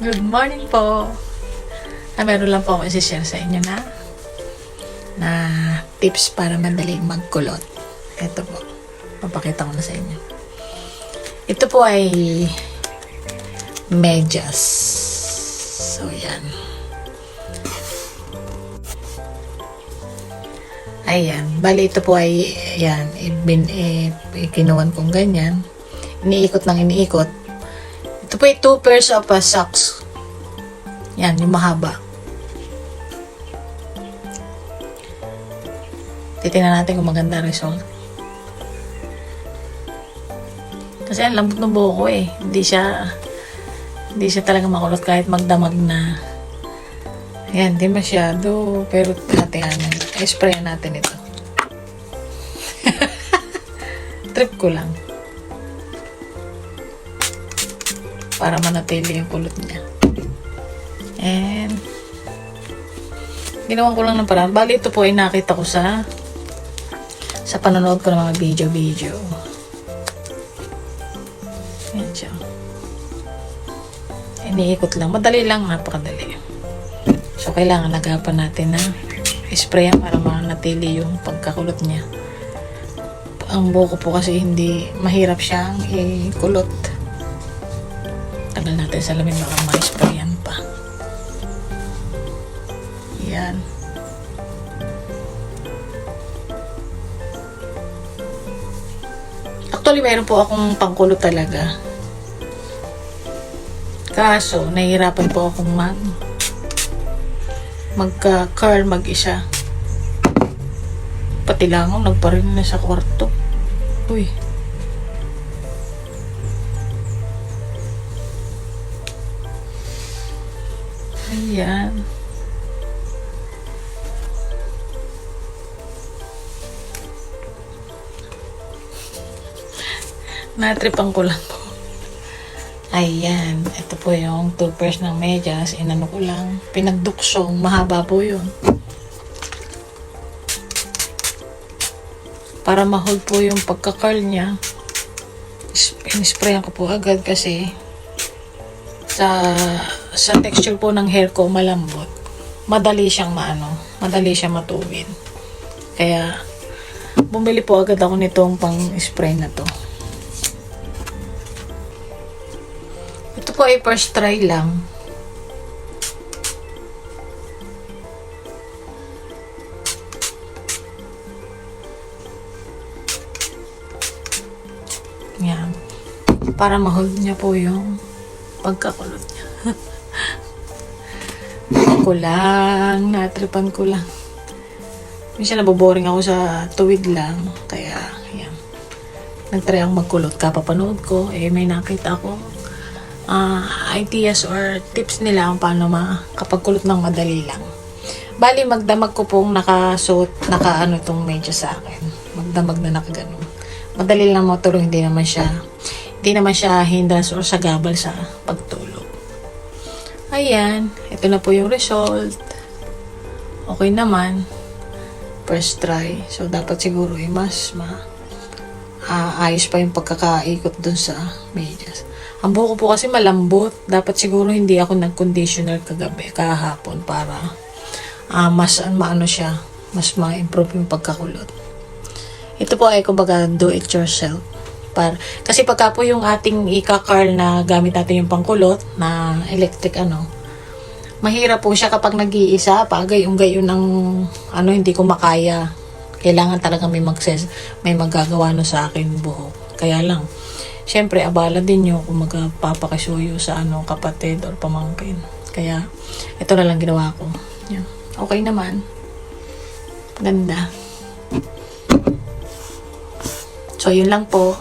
Good morning po. Ah, meron lang po ako isi-share sa inyo na na tips para madaling magkulot. Ito po. Papakita ko na sa inyo. Ito po ay medyas. So, yan. Ayan. Bali, ito po ay, ayan, ibin, eh, kinuwan kong ganyan. Iniikot ng iniikot. Ito two pairs of uh, socks. Yan, yung mahaba. Titingnan natin kung maganda result. Kasi ang lambot ng buhok ko eh. Hindi siya, hindi siya talaga makulot kahit magdamag na. Ayan, di masyado. Pero natin, ano, spray natin ito. Trip ko lang. Para manatili yung kulot niya. And, ginawan ko lang ng paraan. Bali, ito po ay nakita ko sa sa panonood ko ng mga video-video. Yan siya. Iniikot lang. Madali lang, napakadali. So, kailangan nagapan natin na sprayan para manatili yung pagkakulot niya. Ang buko po kasi hindi mahirap siyang ikulot. Tagal natin sa lamin baka ma-sprayan pa. Yan. Actually, mayroon po akong pangkulot talaga. Kaso, nahihirapan po akong mag magka-curl mag-isa. Pati lang ako, nagparin na sa kwarto. Uy. Ayan. Natripan ko lang po. Ayan. Ito po yung pairs ng medyas. Inano ko lang. Pinagduksong. Mahaba po yun. Para ma-hold po yung pagka-curl niya. is- In-sprayan ko po agad kasi sa sa texture po ng hair ko malambot. Madali siyang maano. Madali siyang matuwid. Kaya bumili po agad ako nitong pang-spray na to. Ito po ay first try lang. Yan. Para ma-hold niya po yung pagkakulot niya. ko lang, natripan ko lang. Minsan naboboring ako sa tuwid lang. Kaya, yan. Nagtry akong magkulot. Kapapanood ko, eh may nakita ako ah ideas or tips nila kung paano makapagkulot ng madali lang. Bali, magdamag ko pong nakasuot, nakaano itong medyo sa akin. Magdamag na nakaganon. Madali lang matulog, hindi naman siya, hindi naman siya hindrance or sagabal sa pagtulog. Ayan, ito na po yung result. Okay naman. First try. So, dapat siguro eh, mas ma ah, ayos pa yung pagkakaikot dun sa medyas. Ang buhok po kasi malambot. Dapat siguro hindi ako nag-conditioner kagabi, kahapon para ah, mas maano siya, mas ma-improve yung pagkakulot. Ito po ay kumbaga do it yourself. Par kasi pagka po yung ating ika-curl na gamit natin yung pangkulot na electric ano, mahirap po siya kapag nag-iisa, pagay yung gayon ng ano hindi ko makaya. Kailangan talaga may magses, may magagawa no sa akin buhok. Kaya lang, syempre abala din nyo kung magpapakasuyo sa ano kapatid or pamangkin. Kaya ito na lang ginawa ko. Yan. Okay naman. Ganda. So, yun lang po.